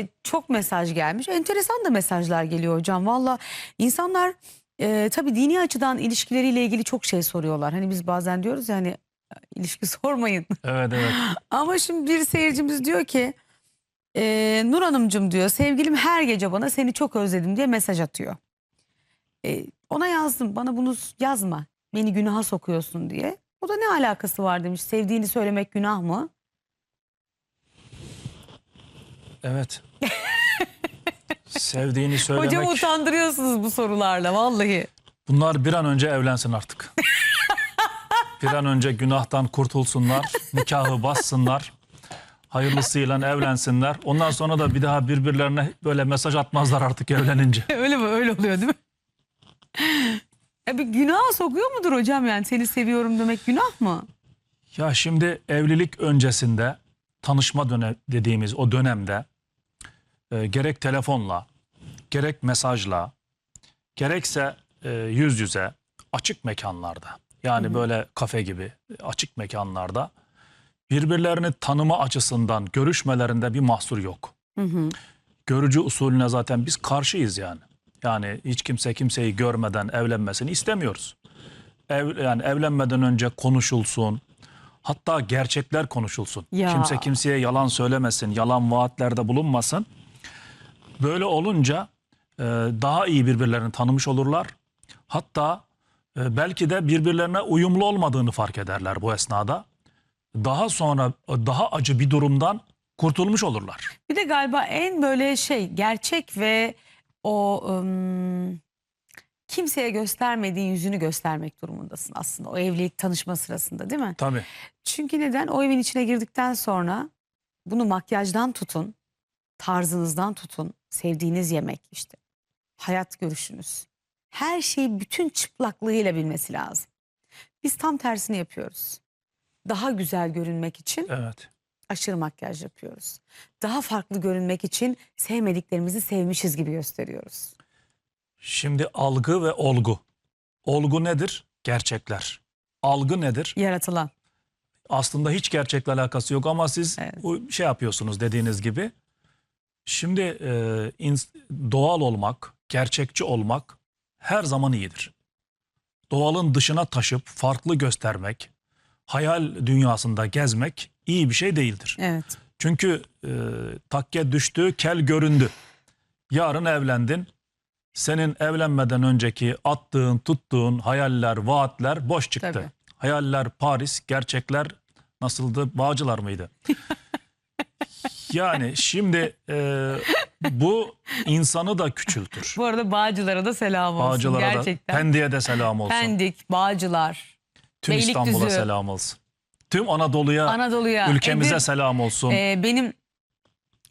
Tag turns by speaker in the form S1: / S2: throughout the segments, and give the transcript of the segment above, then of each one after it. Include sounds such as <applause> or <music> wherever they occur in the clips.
S1: e, çok mesaj gelmiş. Enteresan da mesajlar geliyor hocam. Valla insanlar e, tabii dini açıdan ilişkileriyle ilgili çok şey soruyorlar. Hani biz bazen diyoruz ya hani ilişki <laughs> sormayın.
S2: Evet evet. <laughs>
S1: Ama şimdi bir seyircimiz diyor ki e, Nur Hanımcığım diyor sevgilim her gece bana seni çok özledim diye mesaj atıyor. E, ona yazdım bana bunu yazma beni günaha sokuyorsun diye. O da ne alakası var demiş sevdiğini söylemek günah mı?
S2: Evet. <laughs> Sevdiğini söylemek.
S1: Hocam utandırıyorsunuz bu sorularla vallahi.
S2: Bunlar bir an önce evlensin artık. <laughs> bir an önce günahtan kurtulsunlar. Nikahı bassınlar. Hayırlısıyla evlensinler. Ondan sonra da bir daha birbirlerine böyle mesaj atmazlar artık evlenince. <laughs>
S1: Öyle mi? Öyle oluyor değil mi? E bir günaha sokuyor mudur hocam yani seni seviyorum demek günah mı?
S2: Ya şimdi evlilik öncesinde tanışma dönem dediğimiz o dönemde e, gerek telefonla, gerek mesajla, gerekse e, yüz yüze açık mekanlarda yani böyle kafe gibi açık mekanlarda birbirlerini tanıma açısından görüşmelerinde bir mahsur yok.
S1: Hı hı.
S2: Görücü usulüne zaten biz karşıyız yani. Yani hiç kimse kimseyi görmeden evlenmesini istemiyoruz. Ev, yani evlenmeden önce konuşulsun. Hatta gerçekler konuşulsun.
S1: Ya.
S2: Kimse kimseye yalan söylemesin, yalan vaatlerde bulunmasın. Böyle olunca e, daha iyi birbirlerini tanımış olurlar. Hatta e, belki de birbirlerine uyumlu olmadığını fark ederler bu esnada. Daha sonra e, daha acı bir durumdan kurtulmuş olurlar.
S1: Bir de galiba en böyle şey gerçek ve o ım, kimseye göstermediğin yüzünü göstermek durumundasın aslında o evlilik tanışma sırasında değil mi?
S2: Tabii.
S1: Çünkü neden? O evin içine girdikten sonra bunu makyajdan tutun, tarzınızdan tutun, sevdiğiniz yemek işte, hayat görüşünüz. Her şeyi bütün çıplaklığıyla bilmesi lazım. Biz tam tersini yapıyoruz. Daha güzel görünmek için
S2: Evet.
S1: aşırı makyaj yapıyoruz. Daha farklı görünmek için sevmediklerimizi sevmişiz gibi gösteriyoruz.
S2: Şimdi algı ve olgu. Olgu nedir? Gerçekler. Algı nedir?
S1: Yaratılan.
S2: Aslında hiç gerçekle alakası yok ama siz
S1: Evet.
S2: bu şey yapıyorsunuz dediğiniz gibi. Şimdi e, doğal olmak, gerçekçi olmak her zaman iyidir. Doğalın dışına taşıp farklı göstermek, hayal dünyasında gezmek iyi bir şey değildir.
S1: Evet.
S2: Çünkü e, takke düştü, kel göründü. Yarın evlendin. Senin evlenmeden önceki attığın, tuttuğun hayaller, vaatler boş çıktı.
S1: Tabii.
S2: Hayaller Paris, gerçekler nasıldı? Bağcılar mıydı? <laughs> yani şimdi e, bu insanı da küçültür.
S1: Bu arada Bağcılar'a da selam olsun.
S2: Bağcılara
S1: Gerçekten.
S2: da, Pendik'e de selam olsun.
S1: Pendik, Bağcılar,
S2: Tüm
S1: Beylikdüzü.
S2: İstanbul'a selam olsun. Tüm Anadolu'ya,
S1: Anadolu'ya.
S2: ülkemize
S1: Edir-
S2: selam olsun.
S1: Ee, benim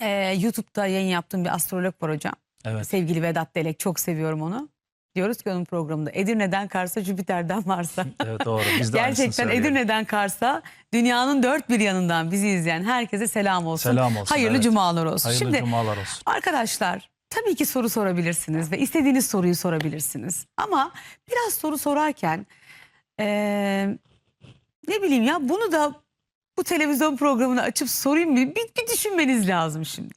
S1: e, YouTube'da yayın yaptığım bir astrolog var hocam.
S2: evet.
S1: Sevgili Vedat Delek çok seviyorum onu. Diyoruz ki onun programında Edirne'den Kars'a Jüpiter'den Mars'a. <laughs>
S2: Evet doğru. Biz de
S1: Gerçekten. Edirne'den Kars'a dünyanın dört bir yanından bizi izleyen herkese selam olsun.
S2: Selam olsun,
S1: Hayırlı
S2: evet.
S1: cumalar olsun.
S2: Hayırlı
S1: Şimdi
S2: cumalar olsun.
S1: arkadaşlar tabii ki soru sorabilirsiniz ve istediğiniz soruyu sorabilirsiniz. Ama biraz soru sorarken eee, ne bileyim ya bunu da bu televizyon programını açıp sorayım mı? Bir, bir düşünmeniz lazım şimdi.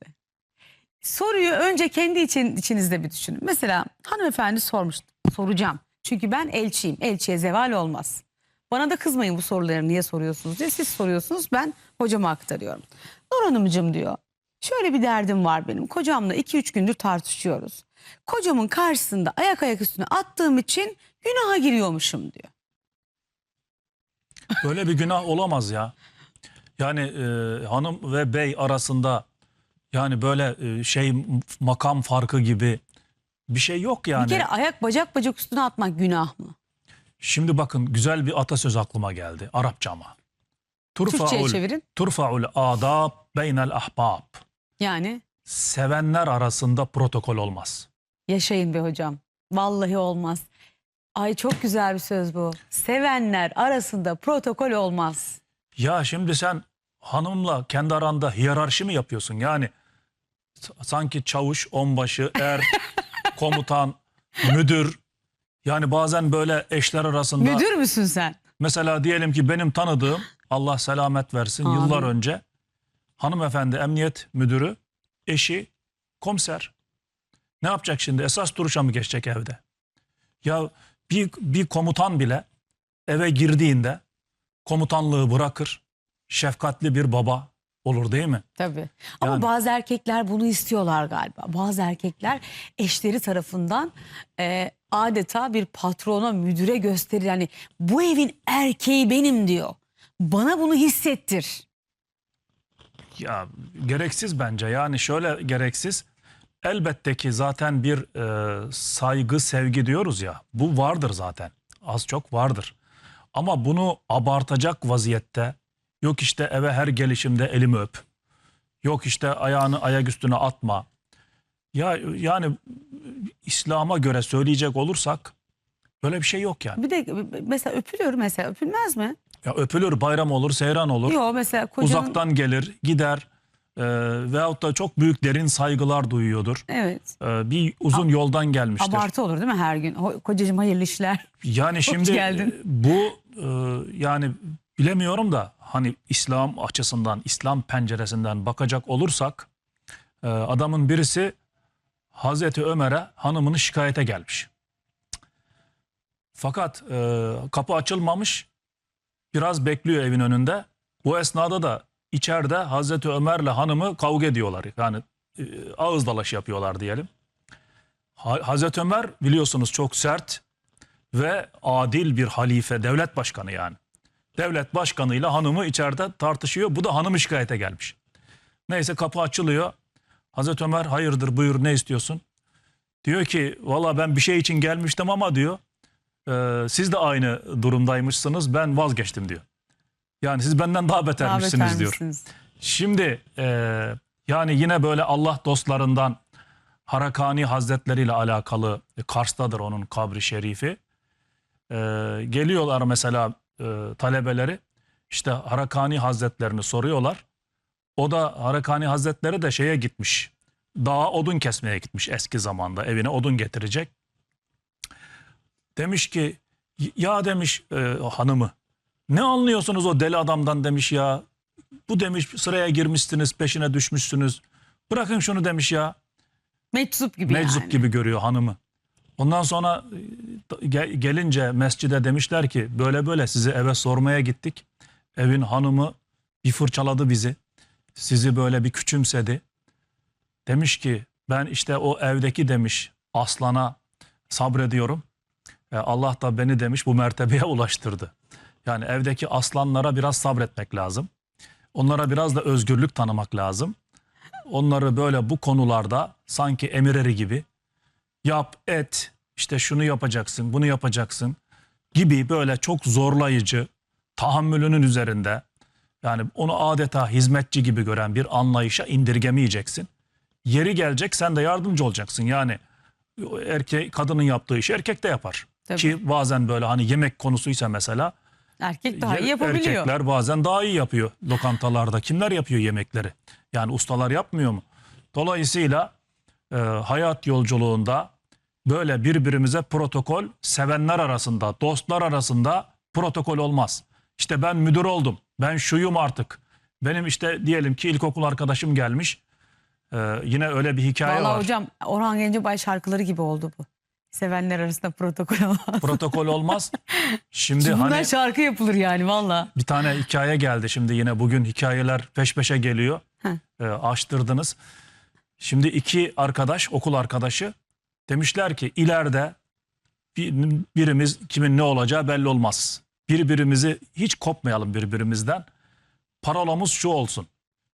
S1: Soruyu önce kendi için, içinizde bir düşünün. Mesela hanımefendi sormuş, soracağım. Çünkü ben elçiyim, elçiye zeval olmaz. Bana da kızmayın bu soruları niye soruyorsunuz diye. Siz soruyorsunuz ben hocama aktarıyorum. Nur Hanımcığım diyor. Şöyle bir derdim var benim. Kocamla 2-3 gündür tartışıyoruz. Kocamın karşısında ayak ayak üstüne attığım için günaha giriyormuşum diyor.
S2: Böyle bir günah olamaz ya. Yani e, hanım ve bey arasında yani böyle e, şey makam farkı gibi bir şey yok yani.
S1: Bir kere ayak bacak bacak üstüne atmak günah mı?
S2: Şimdi bakın güzel bir atasöz aklıma geldi Arapça ama.
S1: Türkçe'ye çevirin.
S2: turfa'ul adab beynel ahbab.
S1: Yani
S2: Sevenler arasında protokol olmaz.
S1: yaşayın be hocam. Vallahi olmaz. Ay çok güzel bir söz bu. Sevenler arasında protokol olmaz.
S2: Ya şimdi sen hanımla kendi aranda hiyerarşi mi yapıyorsun? Yani sanki çavuş, onbaşı, er, <laughs> komutan, müdür. Yani bazen böyle eşler arasında
S1: Müdür müsün sen?
S2: mesela diyelim ki benim tanıdığım Allah selamet versin
S1: Amin.
S2: yıllar önce hanımefendi emniyet müdürü eşi komiser. Ne yapacak şimdi? Esas duruşa mı geçecek evde? Ya bir, bir komutan bile eve girdiğinde komutanlığı bırakır. Şefkatli bir baba olur değil mi?
S1: Tabii. Ama
S2: Yani-
S1: bazı erkekler bunu istiyorlar galiba. Bazı erkekler eşleri tarafından e, adeta bir patrona, müdüre gösterir. Yani bu evin erkeği benim diyor. Bana bunu hissettir.
S2: Ya gereksiz bence. Yani şöyle gereksiz. Elbette ki zaten bir e, saygı, sevgi diyoruz ya. Bu vardır zaten. Az çok vardır. Ama bunu abartacak vaziyette yok işte eve her gelişimde elimi öp. Yok işte ayağını ayak üstüne atma. Ya yani İslam'a göre söyleyecek olursak böyle bir şey yok yani.
S1: Bir de mesela öpülür mesela öpülmez mi?
S2: Ya öpülür, bayram olur, seyran olur.
S1: Yok mesela kocanın...
S2: Uzaktan gelir, gider e, veyahut da çok büyük derin saygılar duyuyordur.
S1: Evet.
S2: E, bir uzun yoldan gelmiştir.
S1: Abartı olur değil mi her gün? Kocacığım hayırlı işler.
S2: yani şimdi
S1: geldin.
S2: bu e, yani bilemiyorum da hani İslam açısından, İslam penceresinden bakacak olursak e, adamın birisi Hazreti Ömer'e hanımını şikayete gelmiş. Fakat e, kapı açılmamış. Biraz bekliyor evin önünde. Bu esnada da içeride Hazreti Ömer'le hanımı kavga ediyorlar. Yani e, ağız dalaşı yapıyorlar diyelim. Ha- Hazreti Ömer biliyorsunuz çok sert ve adil bir halife, devlet başkanı yani. Devlet başkanıyla hanımı içeride tartışıyor. Bu da hanım şikayete gelmiş. Neyse kapı açılıyor. Hazreti Ömer hayırdır buyur ne istiyorsun? Diyor ki valla ben bir şey için gelmiştim ama diyor "e, siz de aynı durumdaymışsınız ben vazgeçtim diyor. Yani siz benden daha
S1: Daha
S2: betermişsiniz diyor. Şimdi e, yani yine böyle Allah dostlarından Harakani Hazretleri ile alakalı e, Kars'tadır onun kabri şerifi. E, geliyorlar mesela e, talebeleri işte Harakani Hazretlerini soruyorlar. O da Harakani Hazretleri de şeye gitmiş. Dağa odun kesmeye gitmiş eski zamanda evine odun getirecek. Demiş ki ya demiş e, hanımı ne anlıyorsunuz o deli adamdan demiş ya. Bu demiş sıraya girmişsiniz peşine düşmüşsünüz. Bırakın şunu demiş ya.
S1: Meczup gibi
S2: Meczup
S1: yani.
S2: gibi görüyor hanımı. Ondan sonra e, ge- gelince mescide demişler ki böyle böyle sizi eve sormaya gittik. Evin hanımı bir fırçaladı bizi. Sizi böyle bir küçümsedi. Demiş ki ben işte o evdeki demiş aslana sabrediyorum. E, Allah da beni demiş bu mertebeye ulaştırdı. Yani evdeki aslanlara biraz sabretmek lazım. Onlara biraz da özgürlük tanımak lazım. Onları böyle bu konularda sanki emir eri gibi yap et işte şunu yapacaksın bunu yapacaksın gibi böyle çok zorlayıcı tahammülünün üzerinde yani onu adeta hizmetçi gibi gören bir anlayışa indirgemeyeceksin. Yeri gelecek sen de yardımcı olacaksın. Yani erkek kadının yaptığı işi erkek de yapar.
S1: Tabii.
S2: Ki bazen böyle hani yemek konusuysa mesela
S1: Erkek daha iyi yapabiliyor.
S2: Erkekler bazen daha iyi yapıyor lokantalarda. Kimler yapıyor yemekleri? Yani ustalar yapmıyor mu? Dolayısıyla e, hayat yolculuğunda böyle birbirimize protokol sevenler arasında, dostlar arasında protokol olmaz. İşte ben müdür oldum. Ben şuyum artık. Benim işte diyelim ki ilkokul arkadaşım gelmiş. E, yine öyle bir hikaye
S1: Vallahi
S2: var.
S1: hocam Orhan Gencebay şarkıları gibi oldu bu. Sevenler arasında protokol olmaz.
S2: Protokol olmaz. Şimdi
S1: Şimdi bundan
S2: hani
S1: şarkı yapılır yani valla.
S2: Bir tane hikaye geldi şimdi yine bugün hikayeler peş peşe geliyor.
S1: Heh.
S2: Ee, açtırdınız. Şimdi iki arkadaş okul arkadaşı demişler ki ileride bir- birimiz kimin ne olacağı belli olmaz. Birbirimizi hiç kopmayalım birbirimizden. Parolamız şu olsun.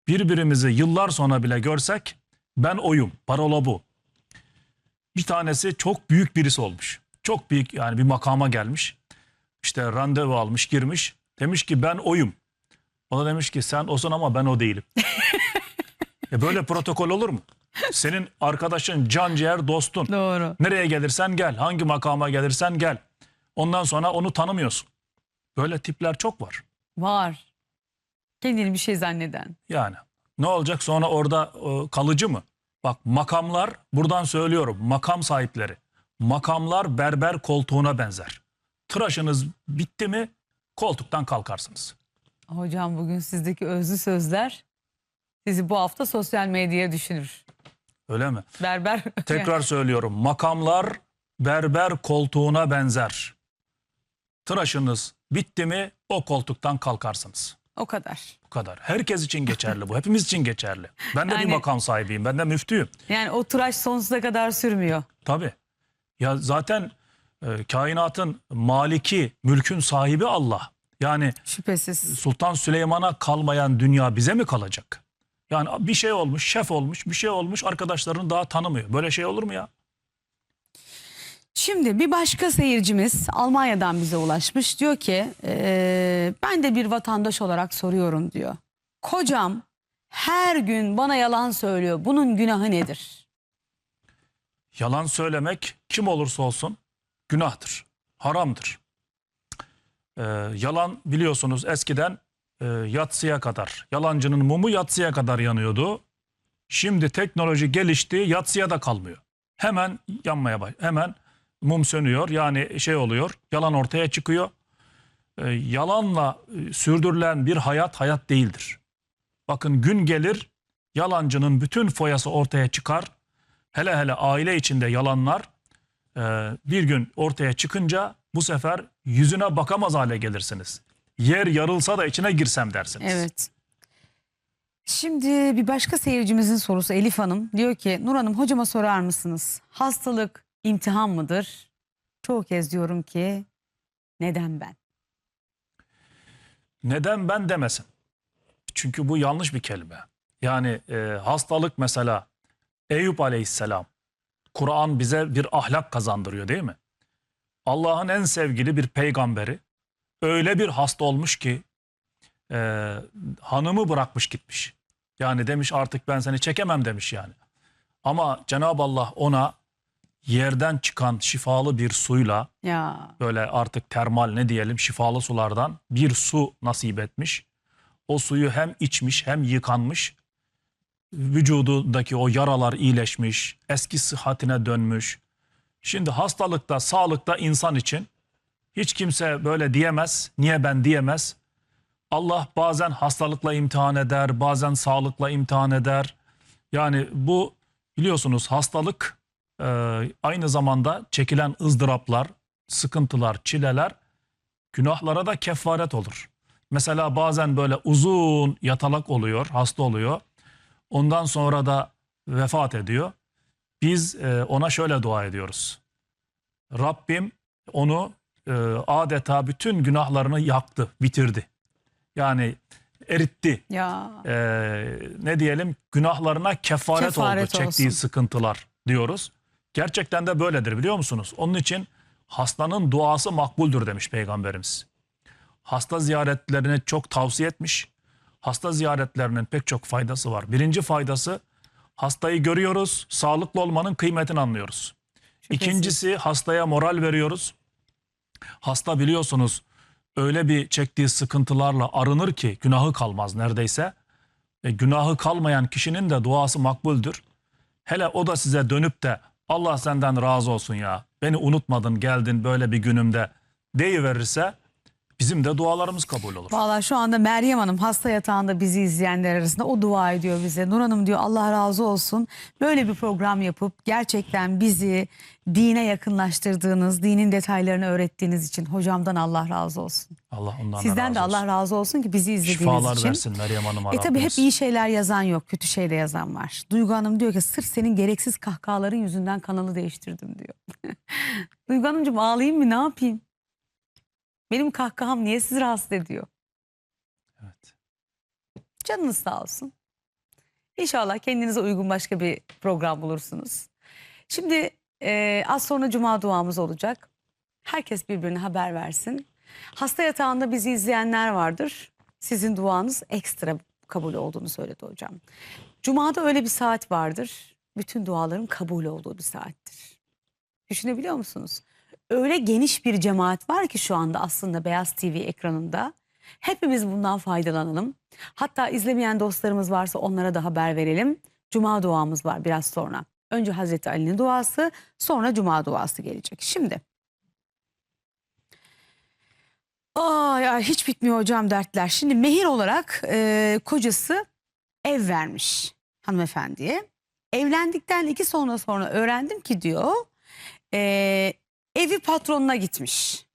S2: Birbirimizi yıllar sonra bile görsek ben oyum. Parola bu. Bir tanesi çok büyük birisi olmuş. Çok büyük yani bir makama gelmiş. İşte randevu almış girmiş. Demiş ki ben oyum. O da demiş ki sen olsun ama ben o değilim. <laughs> e böyle protokol olur mu? Senin arkadaşın can ciğer dostun.
S1: Doğru.
S2: Nereye gelirsen gel. Hangi makama gelirsen gel. Ondan sonra onu tanımıyorsun. Böyle tipler çok var.
S1: Var. Kendini bir şey zanneden.
S2: Yani ne olacak sonra orada e, kalıcı mı? Bak makamlar buradan söylüyorum makam sahipleri. Makamlar berber koltuğuna benzer. Tıraşınız bitti mi koltuktan kalkarsınız.
S1: Hocam bugün sizdeki özlü sözler sizi bu hafta sosyal medyaya düşünür.
S2: Öyle mi?
S1: Berber.
S2: Tekrar <laughs> söylüyorum. Makamlar berber koltuğuna benzer. Tıraşınız bitti mi o koltuktan kalkarsınız.
S1: o kadar.
S2: Bu kadar. Herkes için geçerli bu. Hepimiz için geçerli. Ben de bir
S1: Yani-
S2: makam sahibiyim. Ben de müftüyüm.
S1: Yani o tıraş sonsuza kadar sürmüyor.
S2: Tabii. Ya zaten e, kainatın maliki, mülkün sahibi Allah. Yani
S1: Şüphesiz.
S2: Sultan Süleyman'a kalmayan dünya bize mi kalacak? Yani bir şey olmuş, şef olmuş, bir şey olmuş, arkadaşlarını daha tanımıyor. Böyle şey olur mu ya?
S1: Şimdi bir başka seyircimiz Almanya'dan bize ulaşmış. Diyor ki "Eee, ben de bir vatandaş olarak soruyorum diyor. Kocam her gün bana yalan söylüyor. Bunun günahı nedir?
S2: Yalan söylemek kim olursa olsun günahtır, haramdır. Ee, yalan biliyorsunuz eskiden e, yatsıya kadar, yalancının mumu yatsıya kadar yanıyordu. Şimdi teknoloji gelişti, yatsıya da kalmıyor. Hemen yanmaya baş, hemen mum sönüyor. Yani şey oluyor, yalan ortaya çıkıyor. Ee, yalanla e, sürdürülen bir hayat hayat değildir. Bakın gün gelir, yalancının bütün foyası ortaya çıkar hele hele aile içinde yalanlar e, bir gün ortaya çıkınca bu sefer yüzüne bakamaz hale gelirsiniz. Yer yarılsa da içine girsem dersiniz.
S1: Evet. Şimdi bir başka seyircimizin sorusu Elif Hanım diyor ki Nur Hanım hocama sorar mısınız? Hastalık imtihan mıdır? Çoğu kez diyorum ki neden ben?
S2: Neden ben demesin? Çünkü bu yanlış bir kelime. Yani e, hastalık mesela Eyüp Aleyhisselam Kur'an bize bir ahlak kazandırıyor değil mi? Allah'ın en sevgili bir peygamberi öyle bir hasta olmuş ki e, hanımı bırakmış gitmiş. Yani demiş artık ben seni çekemem demiş yani. Ama Cenab-ı Allah ona yerden çıkan şifalı bir suyla
S1: Ya
S2: böyle artık termal ne diyelim şifalı sulardan bir su nasip etmiş. O suyu hem içmiş hem yıkanmış. Vücudundaki o yaralar iyileşmiş, eski sıhhatine dönmüş. Şimdi hastalıkta, sağlıkta insan için hiç kimse böyle diyemez. Niye ben diyemez? Allah bazen hastalıkla imtihan eder, bazen sağlıkla imtihan eder. Yani bu biliyorsunuz hastalık e, aynı zamanda çekilen ızdıraplar, sıkıntılar, çileler günahlara da kefaret olur. Mesela bazen böyle uzun yatalak oluyor, hasta oluyor. Ondan sonra da vefat ediyor. Biz e, ona şöyle dua ediyoruz. Rabbim onu e, adeta bütün günahlarını yaktı, bitirdi. Yani eritti.
S1: ya
S2: E, ne diyelim günahlarına kefaret,
S1: Kefaret
S2: oldu çektiği
S1: olsun.
S2: sıkıntılar diyoruz. Gerçekten de böyledir biliyor musunuz? Onun için hastanın duası makbuldür demiş Peygamberimiz. Hasta ziyaretlerini çok tavsiye etmiş. Hasta ziyaretlerinin pek çok faydası var. Birinci faydası hastayı görüyoruz, sağlıklı olmanın kıymetini anlıyoruz.
S1: Şüphesiz.
S2: İkincisi hastaya moral veriyoruz. Hasta biliyorsunuz öyle bir çektiği sıkıntılarla arınır ki günahı kalmaz neredeyse. E, günahı kalmayan kişinin de duası makbuldür. Hele o da size dönüp de Allah senden razı olsun ya beni unutmadın geldin böyle bir günümde deyiverirse bizim de dualarımız kabul olur.
S1: Valla şu anda Meryem Hanım hasta yatağında bizi izleyenler arasında o dua ediyor bize. Nur Hanım diyor Allah razı olsun. Böyle bir program yapıp gerçekten bizi dine yakınlaştırdığınız, dinin detaylarını öğrettiğiniz için hocamdan Allah razı olsun.
S2: Allah ondan da
S1: Sizden de
S2: razı olsun.
S1: Allah razı olsun ki bizi izlediğiniz
S2: Şifalar
S1: için.
S2: versin Meryem Hanım'a
S1: E tabii hep iyi şeyler yazan yok, kötü şey de yazan var. Duygu Hanım diyor ki sırf senin gereksiz kahkahaların yüzünden kanalı değiştirdim diyor. <laughs> Duygu Hanımcığım ağlayayım mı ne yapayım? Benim kahkaham niye sizi rahatsız ediyor?
S2: Evet.
S1: Canınız sağ olsun. İnşallah kendinize uygun başka bir program bulursunuz. Şimdi e, az sonra cuma duamız olacak. Herkes birbirine haber versin. Hasta yatağında bizi izleyenler vardır. Sizin duanız ekstra kabul olduğunu söyledi hocam. Cuma'da öyle bir saat vardır. Bütün duaların kabul olduğu bir saattir. Düşünebiliyor musunuz? Öyle geniş bir cemaat var ki şu anda aslında Beyaz TV ekranında. Hepimiz bundan faydalanalım. Hatta izlemeyen dostlarımız varsa onlara da haber verelim. Cuma duamız var biraz sonra. Önce Hazreti Ali'nin duası, sonra Cuma duası gelecek. Şimdi. Ay, ay hiç bitmiyor hocam dertler. Şimdi mehir olarak e, kocası ev vermiş hanımefendiye. Evlendikten iki sonra sonra öğrendim ki diyor e, evi patronuna gitmiş.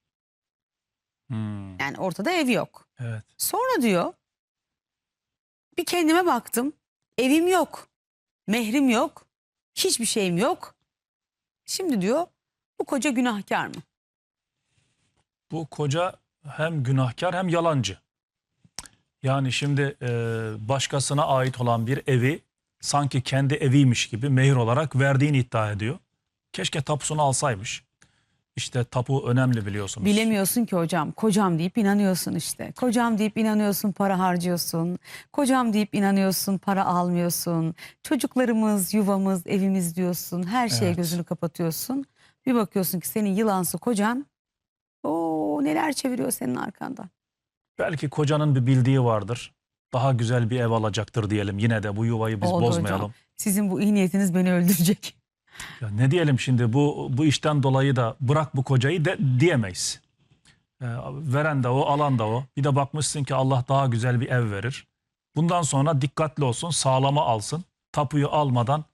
S2: Hmm,
S1: Yani ortada ev yok.
S2: evet.
S1: Sonra diyor bir kendime baktım. Evim yok. Mehrim yok. Hiçbir şeyim yok. Şimdi diyor bu koca günahkar mı?
S2: Bu koca hem günahkar hem yalancı. Yani şimdi e, başkasına ait olan bir evi sanki kendi eviymiş gibi mehir olarak verdiğini iddia ediyor. Keşke tapusunu alsaymış. İşte tapu önemli biliyorsunuz.
S1: Bilemiyorsun ki hocam. Kocam deyip inanıyorsun işte. Kocam deyip inanıyorsun para harcıyorsun. Kocam deyip inanıyorsun para almıyorsun. Çocuklarımız, yuvamız, evimiz diyorsun. Her şeye
S2: Evet.
S1: gözünü kapatıyorsun. Bir bakıyorsun ki senin yılansı kocan o neler çeviriyor senin arkandan.
S2: Belki kocanın bir bildiği vardır. Daha güzel bir ev alacaktır diyelim. Yine de bu yuvayı biz
S1: Oldu hocam.
S2: bozmayalım.
S1: Sizin bu iyi niyetiniz beni öldürecek.
S2: Ya ne diyelim şimdi bu bu işten dolayı da bırak bu kocayı de diyemeyiz. Ee, veren de o, alan da o. Bir de bakmışsın ki Allah daha güzel bir ev verir. Bundan sonra dikkatli olsun, sağlama alsın. Tapuyu almadan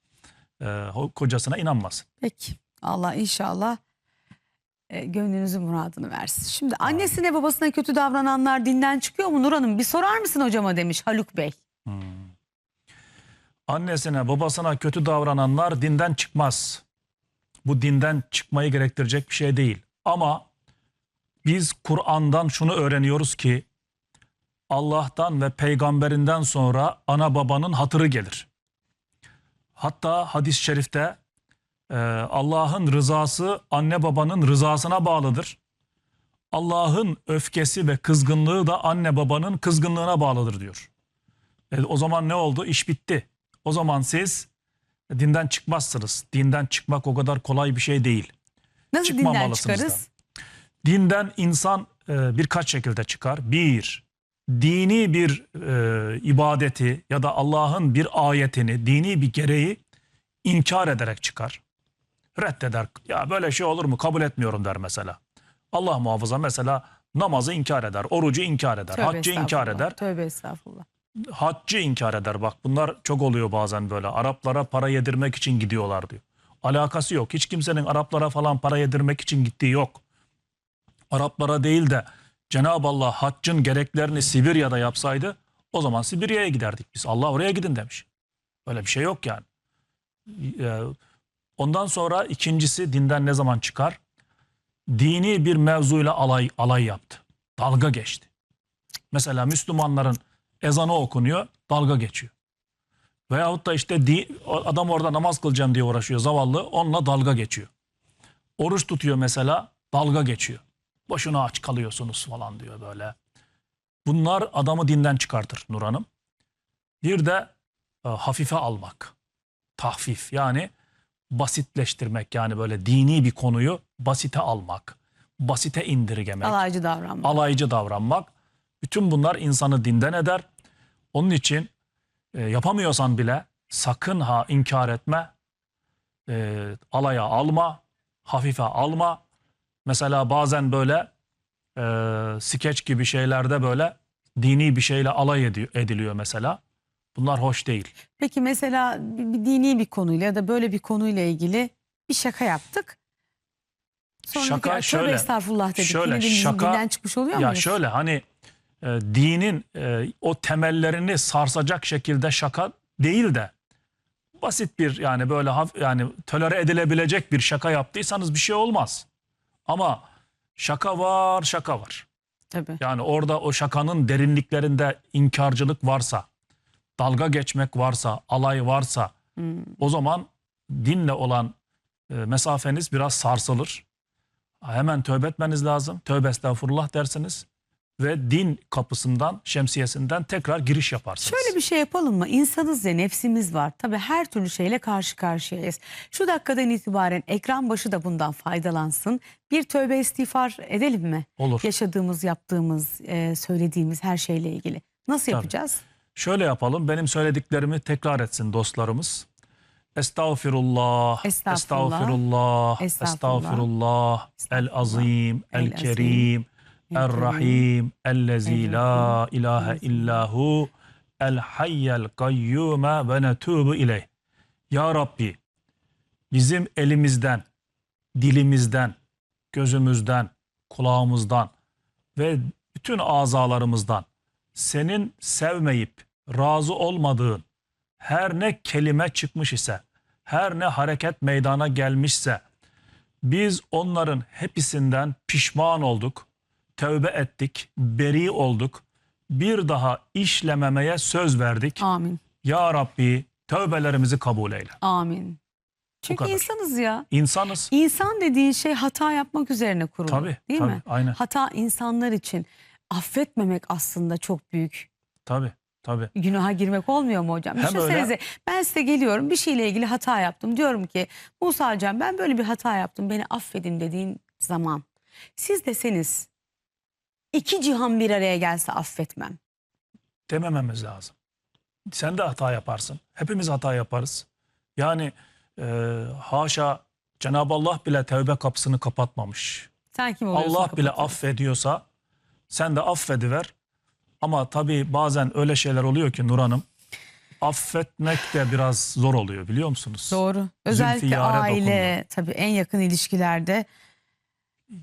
S2: e, kocasına inanmasın.
S1: Peki Allah inşallah e, gönlünüzün muradını versin. Şimdi annesine babasına kötü davrananlar dinden çıkıyor mu Nur Hanım? Bir sorar mısın hocama demiş Haluk Bey.
S2: Annesine, babasına kötü davrananlar dinden çıkmaz. Bu dinden çıkmayı gerektirecek bir şey değil. Ama biz Kur'an'dan şunu öğreniyoruz ki Allah'tan ve peygamberinden sonra ana babanın hatırı gelir. Hatta hadis-i şerifte e, Allah'ın rızası anne babanın rızasına bağlıdır. Allah'ın öfkesi ve kızgınlığı da anne babanın kızgınlığına bağlıdır diyor. E, o zaman ne oldu? İş bitti. O zaman siz dinden çıkmazsınız. Dinden çıkmak o kadar kolay bir şey değil.
S1: Nasıl dinden çıkarız?
S2: Dinden insan e, birkaç şekilde çıkar. Bir, dini bir e, ibadeti ya da Allah'ın bir ayetini, dini bir gereği inkar ederek çıkar. Reddeder. Ya böyle şey olur mu? Kabul etmiyorum der mesela. Allah muhafaza mesela namazı inkar eder, orucu inkar eder,
S1: Tövbe
S2: haccı inkar eder.
S1: Tövbe estağfurullah.
S2: Haccı inkar eder. Bak bunlar çok oluyor bazen böyle. Araplara para yedirmek için gidiyorlar diyor. Alakası yok. Hiç kimsenin Araplara falan para yedirmek için gittiği yok. Araplara değil de Cenab-ı Allah haccın gereklerini Sibirya'da yapsaydı o zaman Sibirya'ya giderdik biz. Allah oraya gidin demiş. Öyle bir şey yok yani. Ee, Ondan sonra ikincisi dinden ne zaman çıkar? Dini bir mevzuyla alay, alay yaptı. Dalga geçti. Mesela Müslümanların ezanı okunuyor, dalga geçiyor. Veyahut da işte di, adam orada namaz kılacağım diye uğraşıyor zavallı, onunla dalga geçiyor. Oruç tutuyor mesela, dalga geçiyor. Boşuna aç kalıyorsunuz falan diyor böyle. Bunlar adamı dinden çıkartır Nur Hanım. Bir de e, hafife almak. Tahfif yani basitleştirmek yani böyle dini bir konuyu basite almak. Basite indirgemek
S1: Alaycı davranma.
S2: alaycı davranmak. Bütün bunlar insanı dinden eder. Onun için e, yapamıyorsan bile sakın ha inkar etme, e, alaya alma, hafife alma. Mesela bazen böyle e, skeç gibi şeylerde böyle dini bir şeyle alay ediliyor mesela. Bunlar hoş değil.
S1: Peki mesela bir, bir dini bir konuyla ya da böyle bir konuyla ilgili bir şaka yaptık. Sonra
S2: Şaka
S1: "Ya, tövbe
S2: şöyle,
S1: estağfurullah dedik.
S2: şöyle,
S1: Yine
S2: şaka-
S1: çıkmış oluyor
S2: Ya
S1: muyuz?
S2: şöyle hani e, dinin e, o temellerini sarsacak şekilde şaka değil de basit bir yani böyle yani tolere edilebilecek bir şaka yaptıysanız bir şey olmaz. Ama şaka var, şaka var.
S1: Tabii.
S2: Yani orada o şakanın derinliklerinde inkarcılık varsa, dalga geçmek varsa, alay varsa
S1: Hmm.
S2: o zaman dinle olan e, mesafeniz biraz sarsılır. Hemen tövbe etmeniz lazım. Tövbe estağfurullah dersiniz. Ve din kapısından, şemsiyesinden tekrar giriş yaparsınız.
S1: Şöyle bir şey yapalım mı? İnsanız ya nefsimiz var. Tabii her türlü şeyle karşı karşıyayız. Şu dakikadan itibaren ekran başı da bundan faydalansın. Bir tövbe istiğfar edelim mi?
S2: Olur.
S1: Yaşadığımız, yaptığımız, e, söylediğimiz her şeyle ilgili. Nasıl yapacağız?
S2: Şöyle yapalım. Benim söylediklerimi tekrar etsin dostlarımız. Estağfirullah,
S1: Estağfurullah,
S2: estağfirullah,
S1: estağfurullah,
S2: estağfirullah, el azim, el
S1: el
S2: kerim,
S1: el
S2: el rahim, ellezî
S1: el
S2: la ilahe illahu, el hayyel kayyume ve netûbü ileyh. Ya Rabbi bizim elimizden, dilimizden, gözümüzden, kulağımızdan ve bütün azalarımızdan senin sevmeyip razı olmadığın her ne kelime çıkmış ise, her ne hareket meydana gelmişse biz onların hepsinden pişman olduk, tövbe ettik, beri olduk. Bir daha işlememeye söz verdik.
S1: Amin.
S2: Ya Rabbi tövbelerimizi kabul eyle.
S1: Amin. Çünkü
S2: kadar.
S1: insanız ya.
S2: İnsanız.
S1: İnsan dediğin şey hata yapmak üzerine kurulu.
S2: Tabii,
S1: değil
S2: tabii,
S1: mi?
S2: aynen.
S1: Hata insanlar için affetmemek aslında çok büyük
S2: Tabii, tabii.
S1: günaha girmek olmuyor mu hocam?
S2: Hem
S1: Düşünsenize ben size geliyorum bir şeyle ilgili hata yaptım. Diyorum ki Musa hocam ben böyle bir hata yaptım beni affedin dediğin zaman siz deseniz iki cihan bir araya gelse affetmem.
S2: Demememiz lazım. Sen de hata yaparsın. Hepimiz hata yaparız. Yani e, haşa Cenab-ı Allah bile tevbe kapısını kapatmamış.
S1: Sen kim oluyorsun?
S2: Allah bile
S1: kapatıyorsun?
S2: affediyorsa sen de affediver. Ama tabii bazen öyle şeyler oluyor ki Nur Hanım affetmek de biraz zor oluyor biliyor musunuz?
S1: Doğru. Özellikle
S2: yâre
S1: aile tabii en yakın ilişkilerde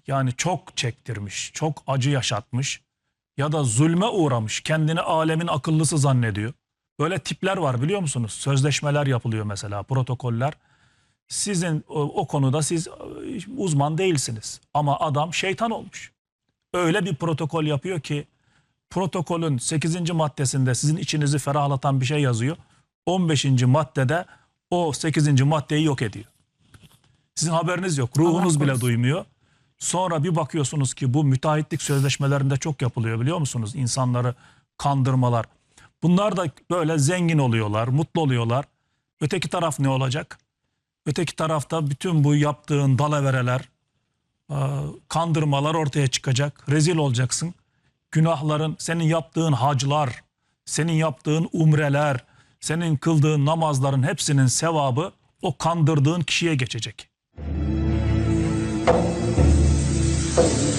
S2: Yani çok çektirmiş, çok acı yaşatmış ya da zulme uğramış. Kendini alemin akıllısı zannediyor. Böyle tipler var biliyor musunuz? Sözleşmeler yapılıyor mesela, protokoller. Sizin o, o konuda siz e, uzman değilsiniz. Ama adam şeytan olmuş. Öyle bir protokol yapıyor ki protokolün 8. maddesinde sizin içinizi ferahlatan bir şey yazıyor. 15. maddede o 8. maddeyi yok ediyor. Sizin haberiniz yok. Ruhunuz bile duymuyor. Sonra bir bakıyorsunuz ki bu müteahhitlik sözleşmelerinde çok yapılıyor biliyor musunuz? İnsanları kandırmalar. Bunlar da böyle zengin oluyorlar, mutlu oluyorlar. Öteki taraf ne olacak? Öteki tarafta bütün bu yaptığın dalavereler, e, kandırmalar ortaya çıkacak. Rezil olacaksın. Günahların, senin yaptığın haclar, senin yaptığın umreler, senin kıldığın namazların hepsinin sevabı o kandırdığın kişiye geçecek. from you.